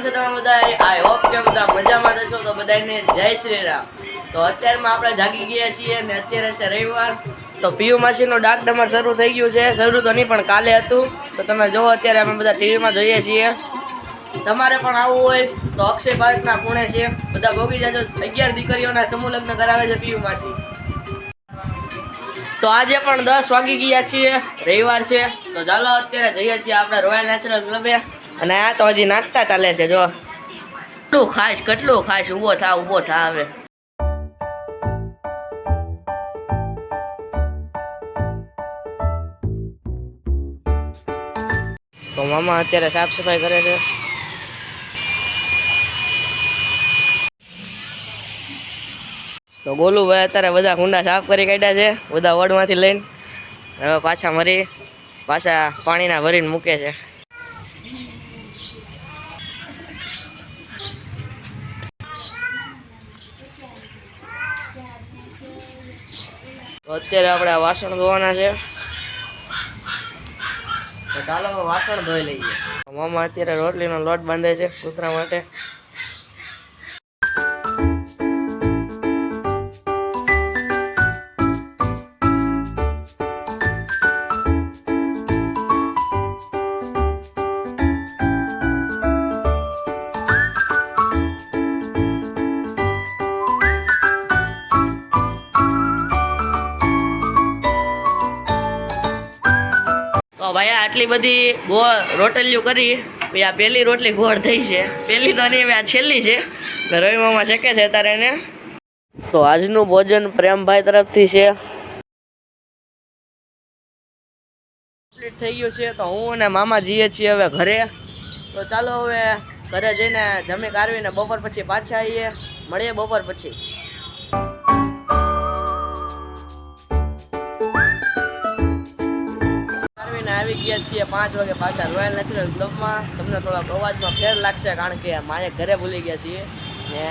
તમે બધા I hope કે મજામાં જશો તો બધાને જય શ્રી રામ. તો અત્યારમાં આપણે જાગી ગયા છીએ અને અત્યારે છે રવિવાર. તો પીયુ માસીનું ડાક ડમર શરૂ થઈ ગયું છે. શરૂ તો નહીં, પણ કાલે હતું. તો તમે જુઓ અત્યારે અમે બધા ટીવીમાં જોઈએ છીએ. તમારે પણ આવવું હોય તો અક્ષય ભારતના પુણે છે. બધા ભોગી જાજો. અગિયાર દીકરીઓના સમૂહ લગ્ન કરાવે છે પીયુ માસી. તો આજે પણ દસ વાગી ગયા છીએ. રવિવાર છે. તો ચાલો અત્યારે જઈએ છીએ આપણે રોયલ નેચરલ ક્લબે અને આ તો હજી નાસ્તા ચાલે છે, જો. કેટલું ખાઈશ કેટલું ખાઈશ, ઊભો થા ઊભો થા હવે. તો મામા અત્યારે સાફ સફાઈ કરે છે. તો ગોલુભાઈ અત્યારે બધા કુંડા સાફ કરી કાઢ્યા છે, બધા વડમાંથી લઈને. હવે પાછા મરી, પાછા પાણીના ભરીને મૂકે છે. અત્યારે આપણે વાસણ ધોવાના છે. તો ચાલો વાસણ ધોઈ લઈએ. મામા અત્યારે રોટલીનો લોટ બાંધે છે કૂતરા માટે. ભાઈ આટલી બધી ગો રોટલીઓ કરી ભાઈ આ પહેલી રોટલી ગોળ થઈ છે. પહેલી તો નહીં આ છેલ્લી છે. રવિ મામા શેકે છે તારે એને? તો આજનું ભોજન પ્રેમભાઈ તરફથી છે. કમ્પ્લીટ થઈ ગયું છે તો હું અને મામા જઈએ છીએ હવે ઘરે. તો ચાલો હવે ઘરે જઈને જમી કાઢવીને બપોર પછી પાછા આવીએ. મળીએ બપોર પછી. આવી ગયા છીએ પાંચ વાગે પાછા રોયલ નેચરલ ક્લબમાં તમને થોડાક અવાજમાં ફેર લાગશે કારણ કે મારે ઘરે ભૂલી ગયા છીએ. ને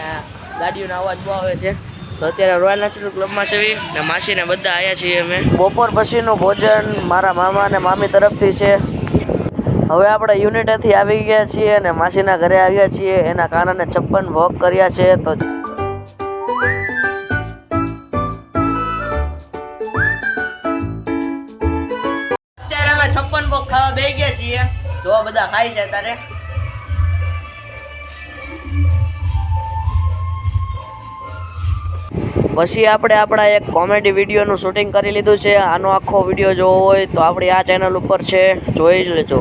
ગાડીઓનો અવાજ બહુ આવે છે. તો અત્યારે રોયલ નેચરલ ક્લબમાં છે ને માસીને બધા આવ્યા છીએ અમે. બપોર પછીનું ભોજન મારા મામા અને મામી તરફથી છે. હવે આપણે યુનિટેથી આવી ગયા છીએ અને માસીના ઘરે આવ્યા છીએ. એના કારણે છપ્પન ભોગ કર્યા છે. તો છપ્પન ભોગ ખાવા બે ગયા છીએ. જો બધા ખાય છે અત્યારે. પછી આપણે આપણા એક કોમેડી વિડીયોનું શૂટિંગ કરી લીધું છે. આનો આખો વીડિયો જોવો હોય તો આપણી આ ચેનલ ઉપર છે. જોઈ લેજો.